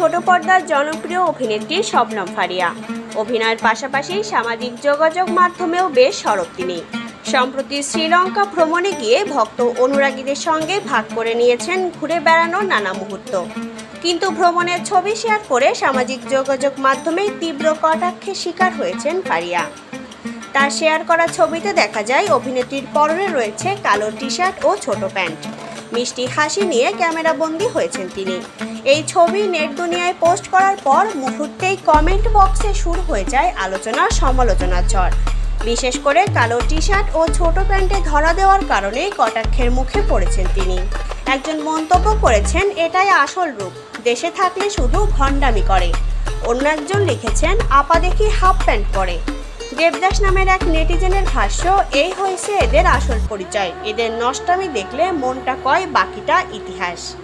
ছোট পর্দার জনপ্রিয় অভিনেত্রী শবনম ফারিয়া। অভিনয়ের পাশাপাশি সামাজিক যোগাযোগ মাধ্যমেও বেশ সরব তিনি। সম্প্রতি শ্রীলঙ্কা ভ্রমণে গিয়ে ভক্ত অনুরাগীদের সঙ্গে ভাগ করে নিয়েছেন ঘুরে বেড়ানোর নানা মুহূর্ত। কিন্তু ভ্রমণের ছবি শেয়ার করে সামাজিক যোগাযোগ মাধ্যমে তীব্র কটাক্ষের শিকার হয়েছেন ফারিয়া। তার শেয়ার করা ছবিতে দেখা যায়, অভিনেত্রীর পরনে রয়েছে কালো টি শার্ট ও ছোট প্যান্ট। মিষ্টি হাসি নিয়ে ক্যামেরাবন্দি হয়েছেন তিনি। এই ছবি নেট দুনিয়ায় পোস্ট করার পর মুহূর্তেই কমেন্ট বক্সে শুরু হয়ে যায় আলোচনা সমালোচনার ঝড়। বিশেষ করে কালো টি শার্ট ও ছোট প্যান্টে ধরা দেওয়ার কারণে কটাক্ষের মুখে পড়েছেন তিনি। একজন মন্তব্য করেছেন, এটাই আসল রূপ। দেশে থাকলে শুধু ভণ্ডামি করে। অন্য একজন লিখেছেন, আপা দেখি হাফ প্যান্ট পরে। দেবদাস নামের এক নেটিজেনের ভাষ্য, এই হয়েছে এদের আসল পরিচয়। এদের নষ্টামি দেখলে মনটা কয় বাকিটা ইতিহাস।